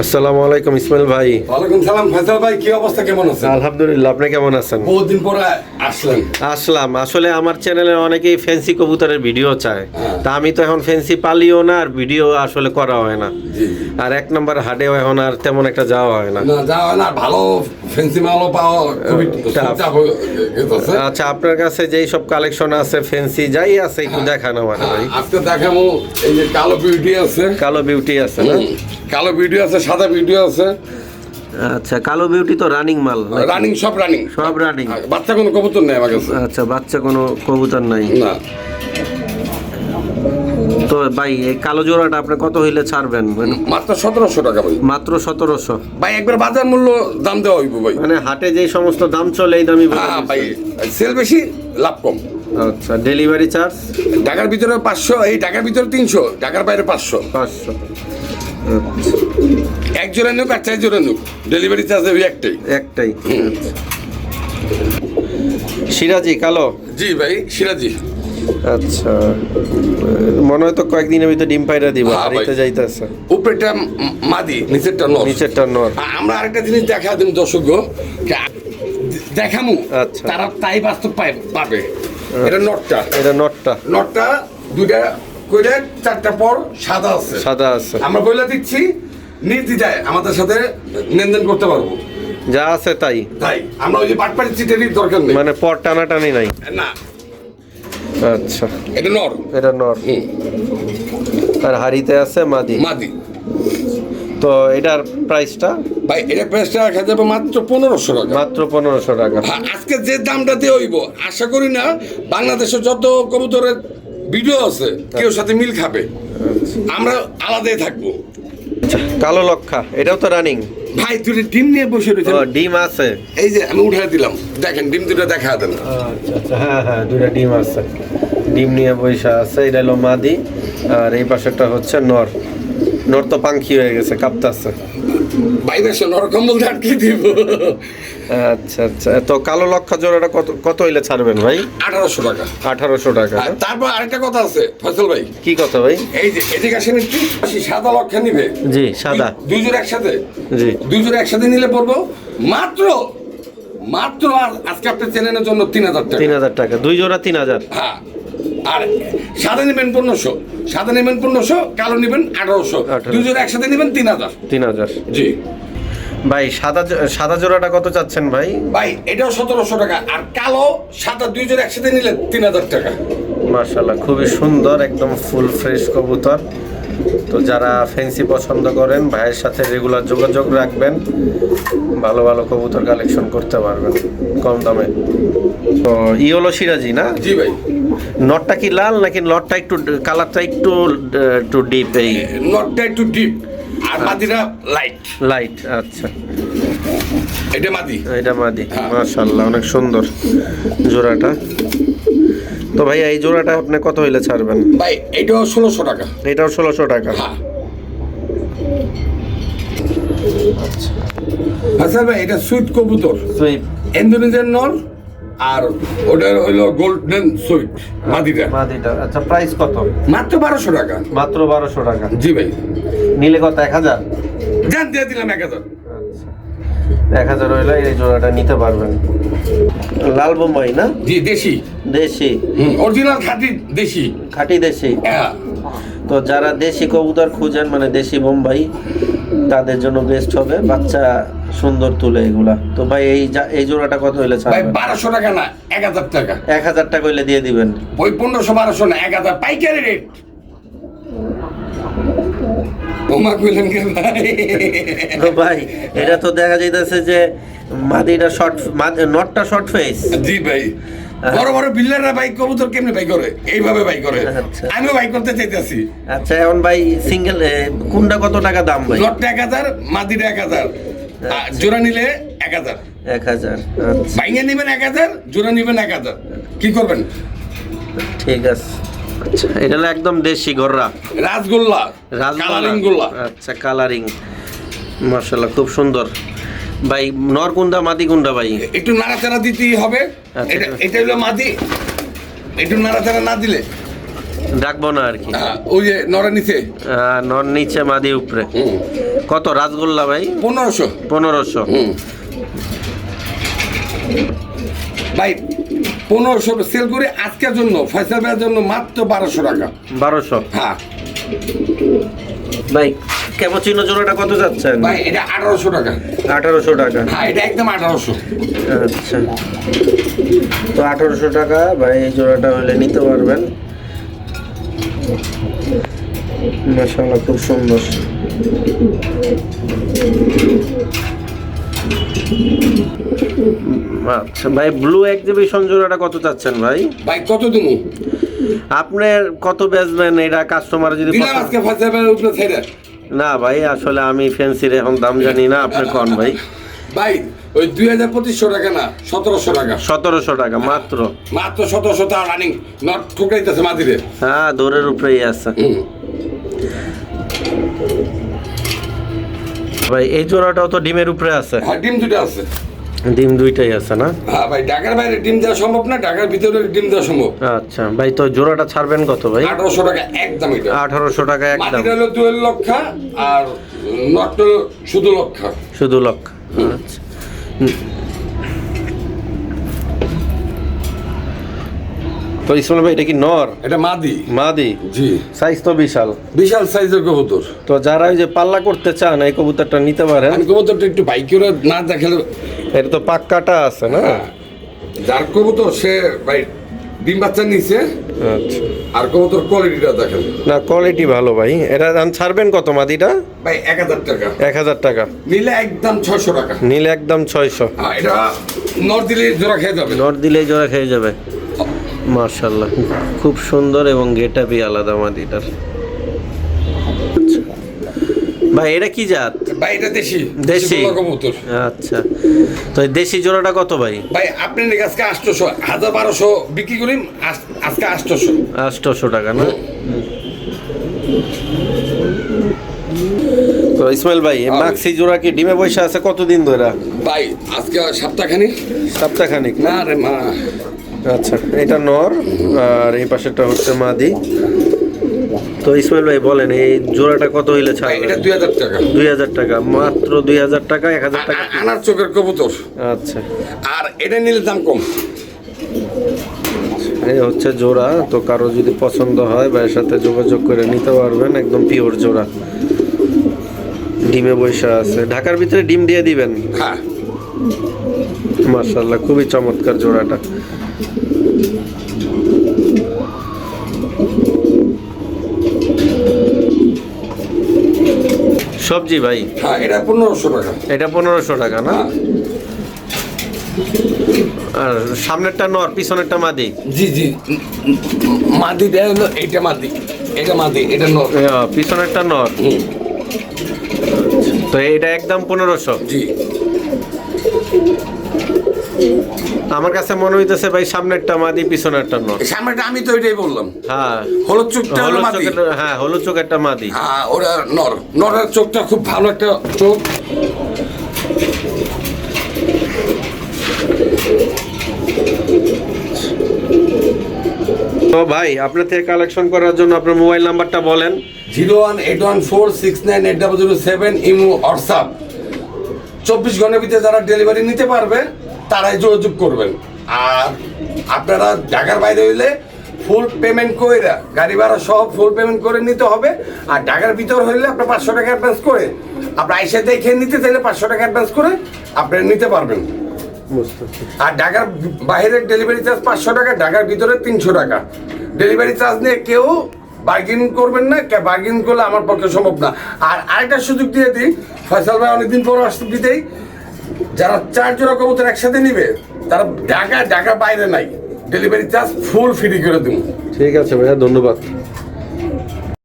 আসসালামু আলাইকুম ইসমাইল ভাই। ওয়ালাইকুম সালাম ফয়সাল ভাই কি অবস্থা কেমন আছেন? আলহামদুলিল্লাহ আপনি কেমন আছেন? বহুদিন পরে আসলেন। আসলাম। আসলে আমার চ্যানেলে অনেকেই ফ্যান্সি কবুতরের ভিডিও চায়। হ্যাঁ। তা আমি তো এখন ফ্যান্সি পালিও না আর ভিডিও আসলে করা হয় না। জি জি। আর এক নম্বর হাটেও এখন আর তেমন একটা যাওয়া হয় না। যাওয়া না ভালো ফেন্সি মালও পাওয়া হয়ে আচ্ছা আপনার কাছে যেই সব কালেকশন আছে ফেন্সি যাই আছে একটু দেখানো মানে ভাই। আজকে দেখাবো এই যে কালো বিউটি আছে। কালো বিউটি আছে না? কালো বিউটি আছে সাদা বিউটি আছে। আচ্ছা কালো বিউটি তো রানিং মাল রানিং সব রানিং সব রানিং বাচ্চা কোনো কবুতর নেই আমার কাছে। আচ্ছা বাচ্চা কোনো কবুতর নাই। না। তো ভাই এই কালো জোড়াটা আপনি কত হইলে ছাড়বেন? মানে মাত্র সতেরোশো টাকা ভাই। মাত্র সতেরোশো। ভাই একবার বাজার মূল্য দাম দেওয়া হইব ভাই। মানে হাটে যেই সমস্ত দাম চলে এই দামই বলে হ্যাঁ ভাই সেল বেশি লাভ কম। আচ্ছা ডেলিভারি চার্জ ঢাকার ভিতরে পাঁচশো এই ঢাকার ভিতরে তিনশো ঢাকার বাইরে পাঁচশো। পাঁচশো। এক জোড়া নুক আর চার জোড়া নুক ডেলিভারি চার্জ ওই একটাই। একটাই। আচ্ছা। সিরাজি কালো? জি ভাই সিরাজি আচ্ছা। মনে হয় তো কয়েকদিনের ভিতরে ডিম পাইরা দিব হ্যাঁ, হারিতে যাইতেছে। উপরেরটা ম- মাদি নিচেরটা নর। নিচেরটা নর। আমরা আরেকটা জিনিস দেখা দিন দর্শক দেখামু আচ্ছা। তারা তাই বাস্তব পাবে। এটা নটটা। এটা নটটা। নটটা দুইটা কইলে চারটা পর সাদা আছে। সাদা আছে। আমরা বলে দিচ্ছি নির্দ্বিধায় আমাদের সাথে লেনদেন করতে পারব। যা আছে তাই। তাই আমরা ওই যে বাটপাড়ি চিটেরই দরকার নেই। মানে পর টানাটানি নাই। না আচ্ছা। এটা নর। এটা নর। আর হারিতে আছে মাদি। মাদি। তো এটার প্রাইসটা ভাই এটা প্রাইসটা রাখা যাবে মাত্র পনেরোশো টাকা। মাত্র পনেরোশো টাকা। হ্যাঁ, আজকে যে দামটা দিয়ে হইব আশা করি না বাংলাদেশে যত কবুতরের ভিডিও আছে কেউ সাথে মিল খাবে। আমরা আলাদাই থাকব। আচ্ছা, কালো লক্ষা এটাও তো রানিং ভাই দুটো ডিম নিয়ে বসে রয়েছে ডিম আছে। এই যে আমি উঠে দিলাম। দেখেন ডিম দুটো দেখা দেন। আচ্ছা আচ্ছা হ্যাঁ হ্যাঁ দুইটা ডিম আছে। ডিম নিয়ে বৈশা আছে এটা হলো মাদি আর এই পাশেটা হচ্ছে নর। নর তো পাঙ্খি হয়ে গেছে কাঁপতাছে। বাইরে নর কম্বল আটকে দিব। আচ্ছা আচ্ছা। তো কালো লক্ষা জোড়াটা কত কত হইলে ছাড়বেন ভাই? আঠারোশো টাকা। আঠারোশো টাকা। আর তারপর আরেকটা কথা আছে ফসল ভাই। কি কথা ভাই? এই যে এদিকে আসেন একটু সাদা লক্ষা নিবে। জি সাদা। দুই জোড়া একসাথে? জি। দুই জোড়া একসাথে নিলে পড়ব। মাত্র মাত্র আর আজকে আপনার চ্যানেলের জন্য তিন হাজার টাকা। তিন হাজার টাকা। দুই জোড়া তিন হাজার। হ্যাঁ। আর সাদা নেবেন পনেরোশো। সাদা নেবেন পনেরোশো কালো নেবেন আঠারোশো। 1800 দুজন একসাথে নেবেন তিন হাজার। তিন হাজার। জি। ভাই সাদা সাদা জোড়াটা কত চাচ্ছেন ভাই? ভাই এটাও সতেরোশো টাকা আর কালো সাদা দুইজন একসাথে নিলে তিন হাজার টাকা। মার্শাল্লাহ খুবই সুন্দর একদম ফুল ফ্রেশ কবুতর। তো যারা ফ্যান্সি পছন্দ করেন ভাইয়ের সাথে রেগুলার যোগাযোগ রাখবেন। ভালো ভালো কবুতর কালেকশন করতে পারবেন কম দামে। তো ই হলো সিরাজি না? জি ভাই। নটটা কি লাল নাকি নটটা একটু কালারটা একটু একটু ডিপ এই? নটটা একটু ডিপ আর মাদিরা লাইট লাইট আচ্ছা। এটা মাদি। এটা মাদি। হ্যাঁ। মার্শাল্লাহ অনেক সুন্দর জোড়াটা। তো ভাই এই জোড়াটা আপনি কত হইলে ছাড়বেন? ভাই এটাও ষোলোশো টাকা। এটাও ষোলোশো টাকা? হ্যাঁ। আচ্ছা। ভাই এটা সুইট কবুতর। সুইপ ইন্দোনেশিয়ান নর। আর ওটা হইল গোল্ডেন সুইট মাদিটা মাদিটা আচ্ছা প্রাইস কত? মাত্র বারোশো টাকা। মাত্র বারোশো টাকা। জি ভাই। নিলে কত এক হাজার? জান দিয়ে দিলাম এক হাজার। এক হাজার হইলে এই জোড়াটা নিতে পারবেন। লাল বোম্বাই না? জি দেশি। দেশি। অরিজিনাল খাঁটি দেশি। খাঁটি দেশি। হ্যাঁ। তো যারা দেশি কবুতর খুঁজেন মানে দেশি বোম্বাই তাদের জন্য বেস্ট হবে। বাচ্চা সুন্দর তুলে এগুলা। তো ভাই এই এই জোড়াটা কত হইলে ভাই বারোশো টাকা না এক হাজার টাকা। এক হাজার টাকা হইলে দিয়ে দিবেন। ওই পনেরোশো বারোশো না এক হাজার। পাইকারি রেট। কইলেন ভাই? তো ভাই এটা তো দেখা যাইতেছে যে মাদিটা শর্ট নটটা শর্ট ফেস জি ভাই। বড় বড় বিল্লাররা বাইক কবুতর কেমনে বাই করে? এইভাবে বাই করে। আচ্ছা। আমিও বাই করতে চাইতেছি। আচ্ছা এখন ভাই সিঙ্গেল কোনটা কত টাকা দাম ভাই? লটটা এক হাজার মাদিটা এক হাজার। জোড়া নিলে এক হাজার। এক হাজার আচ্ছা। বাইঙে নেবেন এক হাজার জোড়া নেবেন এক হাজার। কি করবেন? ঠিক আছে। আচ্ছা এটা হলো একদম দেশি গররা। রাসগোল্লা কালারিং গোল্লা। আচ্ছা কালারিং। মার্শাল্লাহ খুব সুন্দর। ভাই নরকুন্ডা মাদিকুন্ডা ভাই? একটু নাড়াচাড়া দিতেই হবে। আচ্ছা। এটা হলো মাদি। একটু নাড়াচাড়া না দিলে। ডাকবো না আর কি। আহ, ওই যে নড়া নিচে। নর নিচে মাদি উপরে। কত রাসগোল্লা ভাই? পনেরোশো। পনেরোশো। ভাই পনেরোশো সেল করে আজকের জন্য ফয়সাল ভাইয়ের জন্য মাত্র বারোশো টাকা। বারোশো। হ্যাঁ। ভাই ক্যাপোচিনো জোড়াটা কত যাচ্ছেন? ভাই এটা আঠারোশো টাকা। আঠারোশো টাকা। হ্যাঁ এটা একদম আঠারোশো। আচ্ছা। তো আঠারোশো টাকা ভাই এই জোড়াটা হলে নিতে পারবেন। মাসাল্লাহ খুব সুন্দর। আচ্ছা ভাই ব্লু এক্সিবিশন জোড়াটা কত চাচ্ছেন ভাই? ভাই কত দিমু আপনার কত বেচবেন এটা কাস্টমার যদি দিলাম আজকে ফয়সাল উপরে ছেড়ে। না ভাই আসলে আমি ফ্যান্সির এখন দাম জানি না আপনি কন ভাই। ভাই ওই দুই হাজার পঁচিশশো টাকা না সতেরোশো টাকা। সতেরোশো টাকা মাত্র? মাত্র সতেরোশো টাকা রানিং নট ঠুকাইতেছে মাটিরে হ্যাঁ দৌড়ের উপরেই আছে। হুম। ভাই এই জোড়াটাও তো ডিমের উপরে আছে। হ্যাঁ ডিম দুটো আছে। ডিম দুইটাই আছে না? হ্যাঁ ভাই ঢাকার বাইরে ডিম দেওয়া সম্ভব না ঢাকার ভিতরে ডিম দেওয়া সম্ভব। আচ্ছা ভাই তো জোড়াটা ছাড়বেন কত ভাই? আঠারোশো টাকা একদম এটা। আঠারোশো টাকা একদম। মাটিটা হলো দুয়ের লক্ষ আর নট শুধু লক্ষ। শুধু লক্ষ। আচ্ছা। তো ইসমাল ভাই এটা কি নর? এটা মাদি। মাদি? জি। সাইজ তো বিশাল। বিশাল সাইজের কবুতর। তো যারা ওই যে পাল্লা করতে চান এই কবুতরটা নিতে পারেন। আমি কবুতরটা একটু বাইকের না দেখালে এটা তো পাক্কাটা আছে না? যার কবুতর সে ভাই ডিম বাচ্চা নিছে। আচ্ছা। আর কবুতর কোয়ালিটিটা দেখেন না কোয়ালিটি ভালো ভাই। এটা দাম ছাড়বেন কত মাদিটা? ভাই এক হাজার টাকা। এক হাজার টাকা। নিলে একদম ছয়শো টাকা। নিলে একদম ছয়শো। হ্যাঁ, এটা নর্থ দিলে জোড়া খেয়ে যাবে। নট দিলেই জোড়া খেয়ে যাবে। মার্শাল্লাহ খুব সুন্দর এবং গেটআপই আলাদা মাদিটার। ভাই এটা কি জাত? ভাই এটা দেশি দেশি? কবুতর। আচ্ছা তো এই দেশি জোড়াটা কত ভাই? ভাই আপনি আজকে আটশোশো হাজার বারোশো বিক্রি করি আজ- আজকে আটশোশো। আটশোশো টাকা না? তো ইসমাইল ভাই এই মাক্সি জোড়া কি ডিমে পয়সা আছে? কতদিন ধরে? ভাই আজকে সপ্তাহখানি সপ্তাহখানিক না? না রে মা। আচ্ছা এটা নর আর এই পাশেরটা হচ্ছে মাদি। তো ইসমাইল ভাই বলেন এই জোড়াটা কত হইলে ছাড়বেন এটা দুই হাজার টাকা। দুই হাজার টাকা মাত্র দুই হাজার টাকা এক হাজার টাকা আনার চোখের কবুতর। আচ্ছা। আর এটা নিলে দাম কম। এই হচ্ছে জোড়া তো কারও যদি পছন্দ হয় বা এর সাথে যোগাযোগ করে নিতে পারবেন একদম পিওর জোড়া। ডিমে বৈশা আছে। ঢাকার ভিতরে ডিম দিয়ে দিবেন? হ্যাঁ। মার্শাল্লাহ খুবই চমৎকার জোড়াটা। সবজি ভাই? হ্যাঁ এটা পনেরোশো টাকা। এটা পনেরোশো টাকা না? হ্যাঁ। আর সামনেরটা নর পিছনেরটা মাদি? জি জি। মাদিটা হলো এইটা মাদি। এটা মাদি এটা নর। পিছনেরটা নর? তো এটা একদম পনেরোশো। জি। আমার কাছে মনে হইতেছে ভাই সামনেরটা মাদি পিছনেরটা নর সামনেটা আমি তো এটাই বললাম। হ্যাঁ। হলুদ চোখটা হলো হলুদ মাদি। হ্যাঁ হলুদ চোখেরটা মাদি। হ্যাঁ ওরা নর। নরের চোখটা খুব ভালো একটা চোখ। তো ভাই আপনার থেকে কালেকশন করার জন্য আপনার মোবাইল নাম্বারটা বলেন। Zero one eight one four six nine eight double zero seven imo WhatsApp. চব্বিশ ঘণ্টার ভিতরে যারা ডেলিভারি নিতে পারবে তারাই যোগাযোগ করবেন। আর আপনারা ঢাকার বাইরে হইলে ফুল পেমেন্ট করে গাড়ি ভাড়া সব ফুল পেমেন্ট করে নিতে হবে। আর ঢাকার ভিতর হইলে আপনার পাঁচশো টাকা অ্যাডভান্স করে আপনার আইসা দেখে নিতে চাইলে পাঁচশো টাকা অ্যাডভান্স করে আপনারা নিতে পারবেন। আর ঢাকার বাইরের ডেলিভারি চার্জ পাঁচশো টাকা, ঢাকার ভিতরে তিনশো টাকা। ডেলিভারি চার্জ নিয়ে কেউ বার্গেন করবেন না বার্গেন করলে আমার পক্ষে সম্ভব না। আর আরেকটা সুযোগ দিয়ে দিই, ফয়সাল ভাই অনেকদিন পর আসতে দিতেই যারা চার জোড়া কবুতর একসাথে নিবে, তারা ঢাকা ঢাকা বাইরে নাই। ডেলিভারি চার্জ ফুল ফ্রি করে দেবো। ঠিক আছে ভাইয়া, ধন্যবাদ।